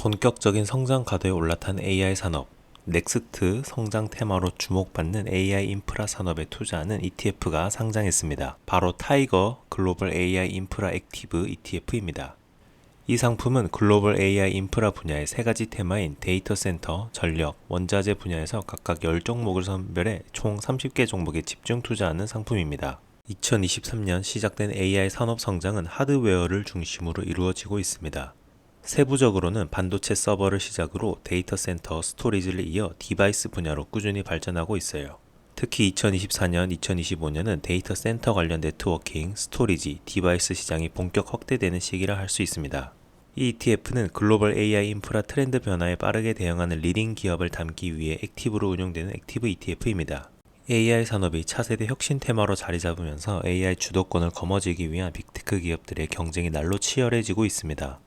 본격적인 성장 가도에 올라탄 AI 산업, 넥스트 성장 테마로 주목받는 AI 인프라 산업에 투자하는 ETF가 상장했습니다. 바로 타이거 글로벌 AI 인프라 액티브 ETF입니다. 이 상품은 글로벌 AI 인프라 분야의 세 가지 테마인 데이터 센터, 전력, 원자재 분야에서 각각 10종목을 선별해 총 30개 종목에 집중 투자하는 상품입니다. 2023년 시작된 AI 산업 성장은 하드웨어를 중심으로 이루어지고 있습니다. 세부적으로는 반도체 서버를 시작으로 데이터 센터, 스토리지를 이어 디바이스 분야로 꾸준히 발전하고 있어요. 특히 2024년, 2025년은 데이터 센터 관련 네트워킹, 스토리지, 디바이스 시장이 본격 확대되는 시기라 할 수 있습니다. 이 ETF는 글로벌 AI 인프라 트렌드 변화에 빠르게 대응하는 리딩 기업을 담기 위해 액티브로 운용되는 액티브 ETF입니다. AI 산업이 차세대 혁신 테마로 자리 잡으면서 AI 주도권을 거머쥐기 위한 빅테크 기업들의 경쟁이 날로 치열해지고 있습니다.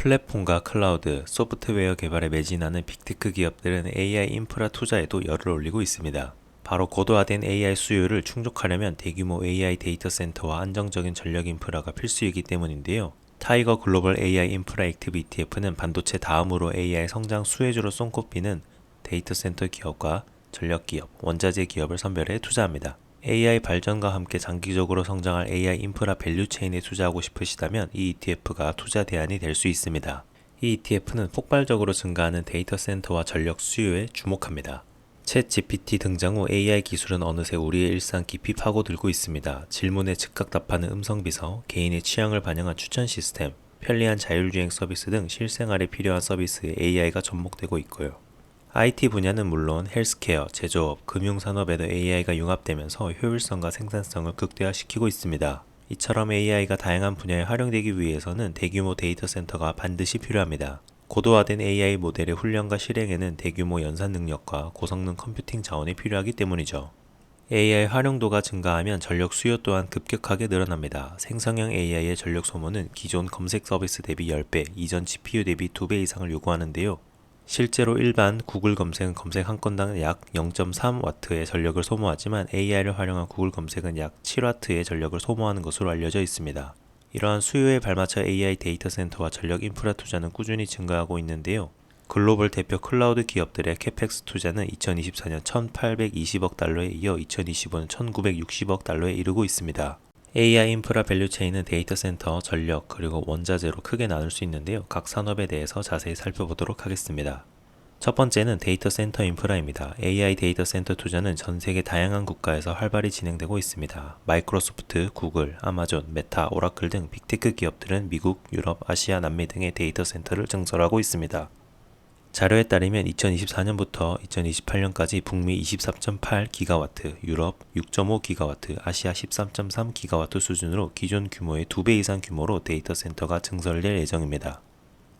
플랫폼과 클라우드, 소프트웨어 개발에 매진하는 빅테크 기업들은 AI 인프라 투자에도 열을 올리고 있습니다. 바로 고도화된 AI 수요를 충족하려면 대규모 AI 데이터 센터와 안정적인 전력 인프라가 필수이기 때문인데요. 타이거 글로벌 AI 인프라 액티브 ETF는 반도체 다음으로 AI 성장 수혜주로 손꼽히는 데이터 센터 기업과 전력 기업, 원자재 기업을 선별해 투자합니다. AI 발전과 함께 장기적으로 성장할 AI 인프라 밸류 체인에 투자하고 싶으시다면 이 ETF가 투자 대안이 될 수 있습니다. 이 ETF는 폭발적으로 증가하는 데이터 센터와 전력 수요에 주목합니다. 챗 GPT 등장 후 AI 기술은 어느새 우리의 일상 깊이 파고들고 있습니다. 질문에 즉각 답하는 음성 비서, 개인의 취향을 반영한 추천 시스템, 편리한 자율주행 서비스 등 실생활에 필요한 서비스에 AI가 접목되고 있고요. IT 분야는 물론 헬스케어, 제조업, 금융산업에도 AI가 융합되면서 효율성과 생산성을 극대화시키고 있습니다. 이처럼 AI가 다양한 분야에 활용되기 위해서는 대규모 데이터 센터가 반드시 필요합니다. 고도화된 AI 모델의 훈련과 실행에는 대규모 연산 능력과 고성능 컴퓨팅 자원이 필요하기 때문이죠. AI 활용도가 증가하면 전력 수요 또한 급격하게 늘어납니다. 생성형 AI의 전력 소모는 기존 검색 서비스 대비 10배, 이전 GPU 대비 2배 이상을 요구하는데요. 실제로 일반 구글 검색은 검색 한 건당 약 0.3W의 전력을 소모하지만 AI를 활용한 구글 검색은 약 7W의 전력을 소모하는 것으로 알려져 있습니다. 이러한 수요에 발맞춰 AI 데이터 센터와 전력 인프라 투자는 꾸준히 증가하고 있는데요. 글로벌 대표 클라우드 기업들의 캐펙스 투자는 2024년 1,820억 달러에 이어 2025년 1,960억 달러에 이르고 있습니다. AI 인프라 밸류 체인은 데이터 센터, 전력, 그리고 원자재로 크게 나눌 수 있는데요. 각 산업에 대해서 자세히 살펴보도록 하겠습니다. 첫 번째는 데이터 센터 인프라입니다. AI 데이터 센터 투자는 전 세계 다양한 국가에서 활발히 진행되고 있습니다. 마이크로소프트, 구글, 아마존, 메타, 오라클 등 빅테크 기업들은 미국, 유럽, 아시아, 남미 등의 데이터 센터를 증설하고 있습니다. 자료에 따르면 2024년부터 2028년까지 북미 23.8기가와트, 유럽 6.5 기가와트, 아시아 13.3 기가와트 수준으로 기존 규모의 2배 이상 규모로 데이터 센터가 증설될 예정입니다.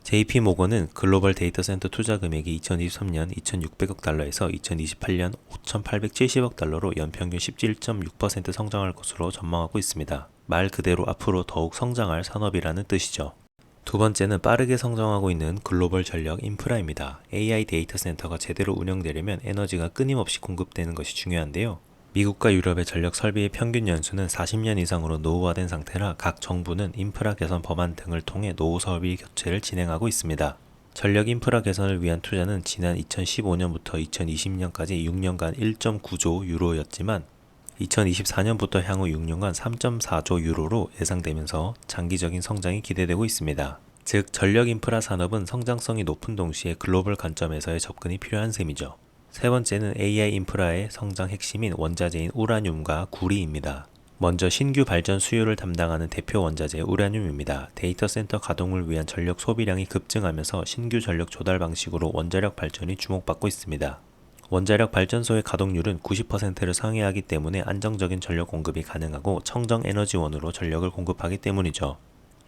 JP 모건은 글로벌 데이터 센터 투자 금액이 2023년 2,600억 달러에서 2028년 5,870억 달러로 연평균 17.6% 성장할 것으로 전망하고 있습니다. 말 그대로 앞으로 더욱 성장할 산업이라는 뜻이죠. 두 번째는 빠르게 성장하고 있는 글로벌 전력 인프라입니다. AI 데이터 센터가 제대로 운영되려면 에너지가 끊임없이 공급되는 것이 중요한데요. 미국과 유럽의 전력 설비의 평균 연수는 40년 이상으로 노후화된 상태라 각 정부는 인프라 개선 법안 등을 통해 노후 설비 교체를 진행하고 있습니다. 전력 인프라 개선을 위한 투자는 지난 2015년부터 2020년까지 6년간 1.9조 유로였지만 2024년부터 향후 6년간 3.4조 유로로 예상되면서 장기적인 성장이 기대되고 있습니다. 즉, 전력 인프라 산업은 성장성이 높은 동시에 글로벌 관점에서의 접근이 필요한 셈이죠. 세 번째는 AI 인프라의 성장 핵심인 원자재인 우라늄과 구리입니다. 먼저 신규 발전 수요를 담당하는 대표 원자재 우라늄입니다. 데이터 센터 가동을 위한 전력 소비량이 급증하면서 신규 전력 조달 방식으로 원자력 발전이 주목받고 있습니다. 원자력 발전소의 가동률은 90%를 상회하기 때문에 안정적인 전력 공급이 가능하고 청정 에너지원으로 전력을 공급하기 때문이죠.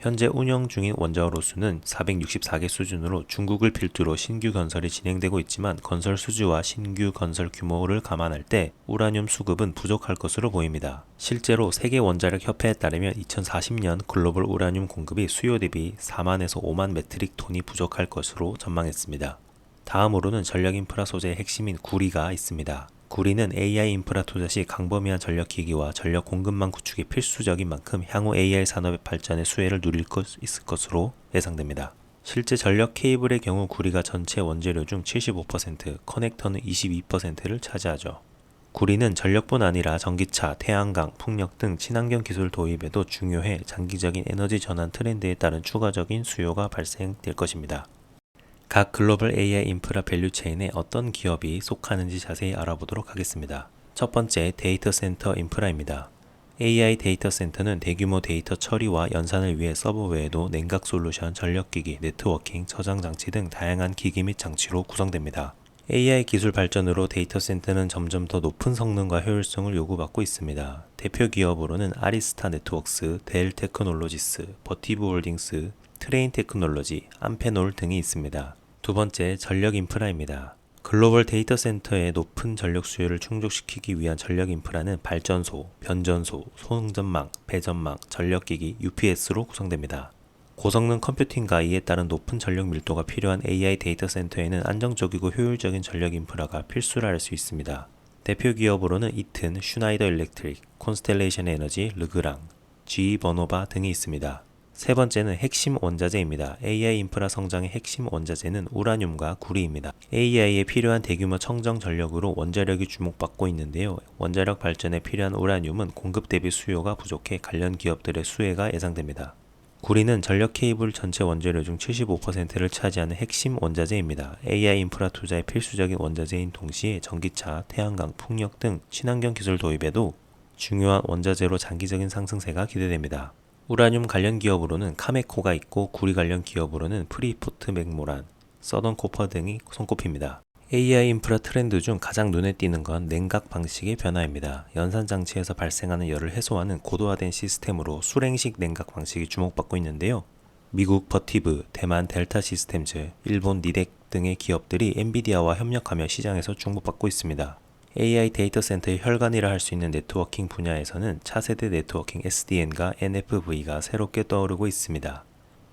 현재 운영 중인 원자로 수는 464개 수준으로 중국을 필두로 신규 건설이 진행되고 있지만 건설 수주와 신규 건설 규모를 감안할 때 우라늄 수급은 부족할 것으로 보입니다. 실제로 세계 원자력 협회에 따르면 2040년 글로벌 우라늄 공급이 수요 대비 4만에서 5만 메트릭 톤이 부족할 것으로 전망했습니다. 다음으로는 전력 인프라 소재의 핵심인 구리가 있습니다. 구리는 AI 인프라 투자 시 강범위한 전력 기기와 전력 공급망 구축이 필수적인 만큼 향후 AI 산업의 발전의 수혜를 누릴 것 있을 것으로 예상됩니다. 실제 전력 케이블의 경우 구리가 전체 원재료 중 75%, 커넥터는 22%를 차지하죠. 구리는 전력뿐 아니라 전기차, 태양광, 풍력 등 친환경 기술 도입에도 중요해 장기적인 에너지 전환 트렌드에 따른 추가적인 수요가 발생될 것입니다. 각 글로벌 AI 인프라 밸류 체인에 어떤 기업이 속하는지 자세히 알아보도록 하겠습니다. 첫 번째 데이터 센터 인프라입니다. AI 데이터 센터는 대규모 데이터 처리와 연산을 위해 서버 외에도 냉각 솔루션, 전력기기, 네트워킹, 저장 장치 등 다양한 기기 및 장치로 구성됩니다. AI 기술 발전으로 데이터 센터는 점점 더 높은 성능과 효율성을 요구받고 있습니다. 대표 기업으로는 아리스타 네트워크스, 델 테크놀로지스, 버티브 홀딩스, 트레인 테크놀로지, 암페놀 등이 있습니다. 두 번째, 전력 인프라입니다. 글로벌 데이터 센터의 높은 전력 수요를 충족시키기 위한 전력 인프라는 발전소, 변전소, 소응전망, 배전망, 전력기기, UPS로 구성됩니다. 고성능 컴퓨팅과 이에 따른 높은 전력 밀도가 필요한 AI 데이터 센터에는 안정적이고 효율적인 전력 인프라가 필수라 할 수 있습니다. 대표 기업으로는 이튼, 슈나이더 일렉트릭, 콘스텔레이션 에너지, 르그랑, GE 버노바 등이 있습니다. 세 번째는 핵심 원자재입니다. AI 인프라 성장의 핵심 원자재는 우라늄과 구리입니다. AI에 필요한 대규모 청정 전력으로 원자력이 주목받고 있는데요. 원자력 발전에 필요한 우라늄은 공급 대비 수요가 부족해 관련 기업들의 수혜가 예상됩니다. 구리는 전력 케이블 전체 원재료 중 75%를 차지하는 핵심 원자재입니다. AI 인프라 투자의 필수적인 원자재인 동시에 전기차, 태양광, 풍력 등 친환경 기술 도입에도 중요한 원자재로 장기적인 상승세가 기대됩니다. 우라늄 관련 기업으로는 카메코가 있고 구리 관련 기업으로는 프리포트 맥모란, 서던 코퍼 등이 손꼽힙니다. AI 인프라 트렌드 중 가장 눈에 띄는 건 냉각 방식의 변화입니다. 연산 장치에서 발생하는 열을 해소하는 고도화된 시스템으로 수랭식 냉각 방식이 주목받고 있는데요. 미국 버티브, 대만 델타 시스템즈, 일본 니덱 등의 기업들이 엔비디아와 협력하며 시장에서 주목받고 있습니다. AI 데이터 센터의 혈관이라 할 수 있는 네트워킹 분야에서는 차세대 네트워킹 SDN과 NFV가 새롭게 떠오르고 있습니다.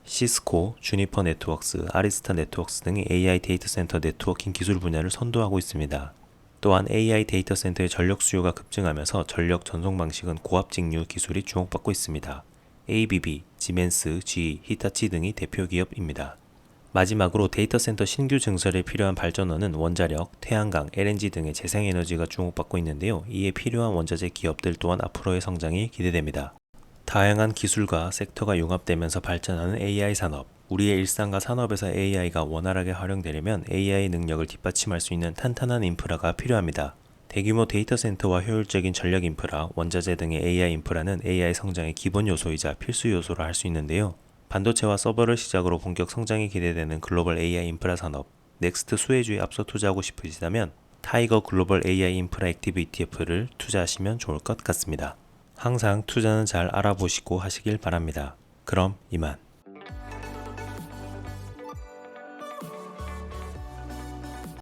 시스코, 주니퍼 네트워크스, 아리스타 네트워크스 등이 AI 데이터 센터 네트워킹 기술 분야를 선도하고 있습니다. 또한 AI 데이터 센터의 전력 수요가 급증하면서 전력 전송 방식은 고압 직류 기술이 주목받고 있습니다. ABB, 지멘스, GE, 히타치 등이 대표 기업입니다. 마지막으로 데이터 센터 신규 증설에 필요한 발전원은 원자력, 태양광, LNG 등의 재생에너지가 주목받고 있는데요. 이에 필요한 원자재 기업들 또한 앞으로의 성장이 기대됩니다. 다양한 기술과 섹터가 융합되면서 발전하는 AI 산업. 우리의 일상과 산업에서 AI가 원활하게 활용되려면 AI 능력을 뒷받침할 수 있는 탄탄한 인프라가 필요합니다. 대규모 데이터 센터와 효율적인 전력 인프라, 원자재 등의 AI 인프라는 AI 성장의 기본 요소이자 필수 요소라 할수 있는데요. 반도체와 서버를 시작으로 본격 성장이 기대되는 글로벌 AI 인프라 산업, 넥스트 수혜주에 앞서 투자하고 싶으시다면 타이거 글로벌 AI 인프라 액티브 ETF를 투자하시면 좋을 것 같습니다. 항상 투자는 잘 알아보시고 하시길 바랍니다. 그럼 이만.